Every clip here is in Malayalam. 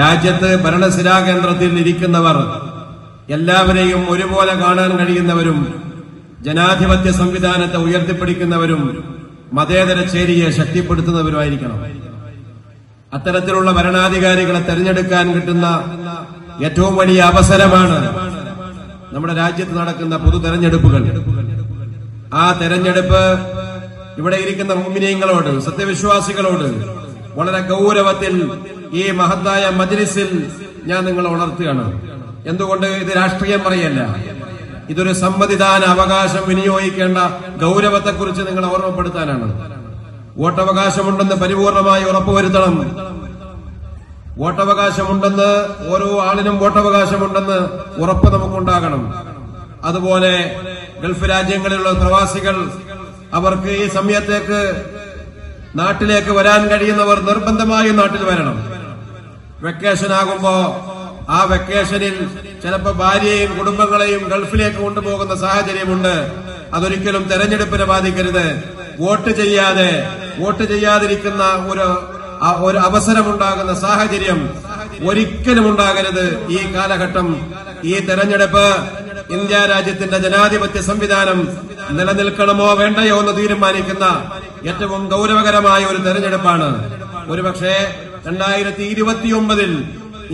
രാജ്യത്ത് ഭരണസിരാകേന്ദ്രത്തിൽ ഇരിക്കുന്നവർ എല്ലാവരെയും ഒരുപോലെ കാണാൻ കഴിയുന്നവരും ജനാധിപത്യ സംവിധാനത്തെ ഉയർത്തിപ്പിടിക്കുന്നവരും മതേതര ചേരിയെ ശക്തിപ്പെടുത്തുന്നവരുമായിരിക്കണം. അത്തരത്തിലുള്ള ഭരണാധികാരികളെ തെരഞ്ഞെടുക്കാൻ കിട്ടുന്ന ഏറ്റവും വലിയ അവസരമാണ് നമ്മുടെ രാജ്യത്ത് നടക്കുന്ന പൊതു തെരഞ്ഞെടുപ്പുകൾ. ആ തെരഞ്ഞെടുപ്പ് ഇവിടെ ഇരിക്കുന്ന മുമിനിയങ്ങളോട് സത്യവിശ്വാസികളോട് വളരെ ഗൗരവത്തിൽ ഈ മഹത്തായ മജ്ലിസിൽ ഞാൻ നിങ്ങളെ ഉണർത്തുകയാണ് എന്തുകൊണ്ട് ഇത് രാഷ്ട്രീയം പറയല്ല? ഇതൊരു സമ്മതിദാന അവകാശം വിനിയോഗിക്കേണ്ട ഗൗരവത്തെക്കുറിച്ച് നിങ്ങൾ ഓർമ്മപ്പെടുത്താനാണ്. വോട്ടവകാശമുണ്ടെന്ന് പരിപൂർണമായി ഉറപ്പുവരുത്തണം. വോട്ടവകാശമുണ്ടെന്ന് ഓരോ ആളിനും വോട്ടവകാശമുണ്ടെന്ന് ഉറപ്പ് നമുക്കുണ്ടാകണം. അതുപോലെ ഗൾഫ് രാജ്യങ്ങളിലുള്ള പ്രവാസികൾ അവർക്ക് ഈ സമയത്തേക്ക് നാട്ടിലേക്ക് വരാൻ കഴിയുന്നവർ നിർബന്ധമായും നാട്ടിൽ വരണം. വെക്കേഷൻ ആകുമ്പോ ആ വെക്കേഷനിൽ ചിലപ്പോൾ ഭാര്യയെയും കുടുംബങ്ങളെയും ഗൾഫിലേക്ക് കൊണ്ടുപോകുന്ന സാഹചര്യമുണ്ട്. അതൊരിക്കലും തെരഞ്ഞെടുപ്പിനെ ബാധിക്കരുത്. വോട്ട് ചെയ്യാതെ വോട്ട് ചെയ്യാതിരിക്കുന്ന ഒരു ഒരു അവസരമുണ്ടാകുന്ന സാഹചര്യം ഒരിക്കലും ഉണ്ടാകരുത് ഈ കാലഘട്ടം. ഈ തെരഞ്ഞെടുപ്പ് ഇന്ത്യ രാജ്യത്തിന്റെ ജനാധിപത്യ സംവിധാനം നിലനിൽക്കണമോ വേണ്ടയോ എന്ന് തീരുമാനിക്കുന്ന ഏറ്റവും ഗൗരവകരമായ ഒരു തെരഞ്ഞെടുപ്പാണ്. ഒരുപക്ഷെ രണ്ടായിരത്തി ഇരുപത്തിയൊമ്പതിൽ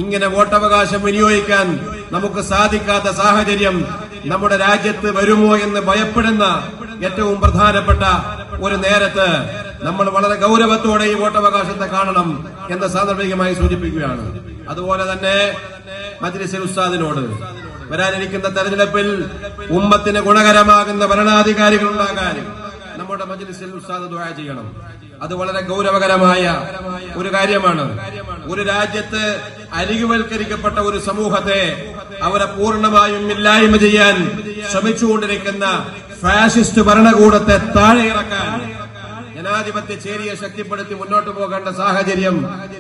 ഇങ്ങനെ വോട്ടവകാശം വിനിയോഗിക്കാൻ നമുക്ക് സാധിക്കാത്ത സാഹചര്യം നമ്മുടെ രാജ്യത്ത് വരുമോ എന്ന് ഭയപ്പെടുന്ന ഏറ്റവും പ്രധാനപ്പെട്ട ഒരു നേരത്ത് നമ്മൾ വളരെ ഗൗരവത്തോടെ ഈ വോട്ടവകാശത്തെ കാണണം എന്ന് സാന്ദർഭികമായി സൂചിപ്പിക്കുകയാണ്. അതുപോലെ തന്നെ മജ്ലിസിൽ ഉസ്താദിനോട് വരാനിരിക്കുന്ന തെരഞ്ഞെടുപ്പിൽ ഉമ്മത്തിന് ഗുണകരമാകുന്ന ഭരണാധികാരികൾ ഉണ്ടാകാൻ നമ്മുടെ മജ്ലിസിൽ ഉസ്താദ് ദുആ ചെയ്യണം. അത് വളരെ ഗൗരവകരമായ ഒരു കാര്യമാണ്. ഒരു രാജ്യത്ത് അരികുവൽക്കരിക്കപ്പെട്ട ഒരു സമൂഹത്തെ അവരെ പൂർണമായും ഇല്ലായ്മ ചെയ്യാൻ ശ്രമിച്ചുകൊണ്ടിരിക്കുന്ന ഫാസിസ്റ്റ് ഭരണകൂടത്തെ താഴെ ഇറക്കാൻ ജനാധിപത്യ ചേരിയെ ശക്തിപ്പെടുത്തി മുന്നോട്ട് പോകേണ്ട സാഹചര്യം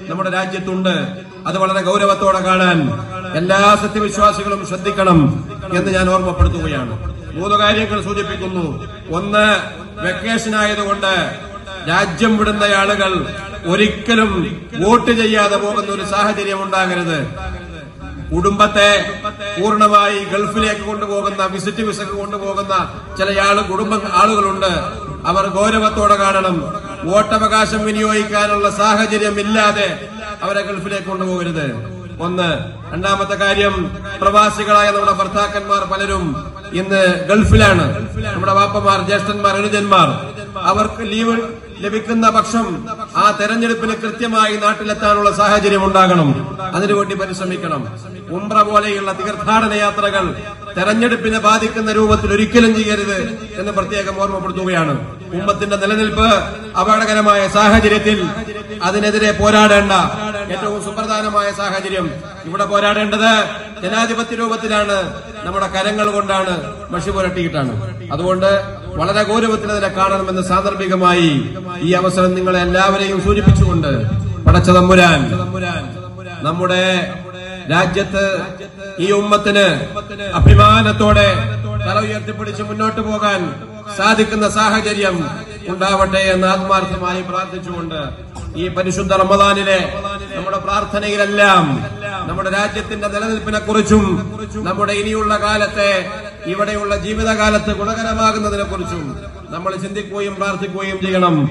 നമ്മുടെ രാജ്യത്തുണ്ട്. അത് വളരെ ഗൗരവത്തോടെ കാണാൻ എല്ലാ സത്യവിശ്വാസികളും ശ്രദ്ധിക്കണം എന്ന് ഞാൻ ഓർമ്മപ്പെടുത്തുകയാണ്. മൂന്ന് കാര്യങ്ങൾ സൂചിപ്പിക്കുന്നു. ഒന്ന് വെക്കേഷൻ ആയതുകൊണ്ട് രാജ്യം വിടുന്ന ആളുകൾ ഒരിക്കലും വോട്ട് ചെയ്യാതെ പോകുന്ന ഒരു സാഹചര്യം ഉണ്ടാകരുത്. കുടുംബത്തെ പൂർണമായി ഗൾഫിലേക്ക് കൊണ്ടുപോകുന്ന വിസിറ്റ് വിസക്ക് കൊണ്ടുപോകുന്ന ചില ആൾ കുടുംബ ആളുകളുണ്ട്. അവർ ഗൗരവത്തോടെ കാണണം. വോട്ടവകാശം വിനിയോഗിക്കാനുള്ള സാഹചര്യം ഇല്ലാതെ അവരെ ഗൾഫിലേക്ക് കൊണ്ടുപോകരുത്. ഒന്ന് രണ്ടാമത്തെ കാര്യം പ്രവാസികളായ നമ്മുടെ ഭർത്താക്കന്മാർ പലരും ഇന്ന് ഗൾഫിലാണ്. നമ്മുടെ വാപ്പമാർ ജ്യേഷ്ഠന്മാർ അനുജന്മാർ അവർക്ക് ലീവ് ലഭിക്കുന്ന പക്ഷം ആ തെരഞ്ഞെടുപ്പിന് കൃത്യമായി നാട്ടിലെത്താനുള്ള സാഹചര്യം ഉണ്ടാകണം. അതിനുവേണ്ടി പരിശ്രമിക്കണം. ഉംറ പോലെയുള്ള തീർത്ഥാടന യാത്രകൾ തെരഞ്ഞെടുപ്പിനെ ബാധിക്കുന്ന രൂപത്തിൽ ഒരിക്കലും ചെയ്യരുത് എന്ന് പ്രത്യേകം ഓർമ്മപ്പെടുത്തുകയാണ്. ഉമ്മത്തിന്റെ നിലനിൽപ്പ് അപകടകരമായ സാഹചര്യത്തിൽ അതിനെതിരെ പോരാടേണ്ട ഏറ്റവും സുപ്രധാനമായ സാഹചര്യം ഇവിടെ പോരാടേണ്ടത് ജനാധിപത്യ രൂപത്തിലാണ്. നമ്മുടെ കരങ്ങൾ കൊണ്ടാണ് മഷി പുരട്ടിയിട്ടാണ്. അതുകൊണ്ട് വളരെ ഗൗരവത്തിൽ അതിനെ കാണണമെന്ന് സാന്ദർഭികമായി ഈ അവസരം നിങ്ങളെ എല്ലാവരെയും സൂചിപ്പിച്ചുകൊണ്ട് പടച്ച തമ്പുരാൻ നമ്മുടെ രാജ്യത്ത് ഈ ഉമ്മത്തിന് അഭിമാനത്തോടെ തല ഉയർത്തിപ്പിടിച്ച് മുന്നോട്ട് പോകാൻ സാധിക്കുന്ന സാഹചര്യം ഉണ്ടാവട്ടെ എന്ന് ആത്മാർത്ഥമായി പ്രാർത്ഥിച്ചുകൊണ്ട് ഈ പരിശുദ്ധ റമദാനിലെ നമ്മുടെ പ്രാർത്ഥനയിലെല്ലാം നമ്മുടെ രാജ്യത്തിന്റെ നിലനിൽപ്പിനെ കുറിച്ചും നമ്മുടെ ഇനിയുള്ള കാലത്തെ ഇവിടെയുള്ള ജീവിതകാലത്ത് ഗുണകരമാകുന്നതിനെ കുറിച്ചും നമ്മൾ ചിന്തിക്കുകയും പ്രാർത്ഥിക്കുകയും ചെയ്യണം.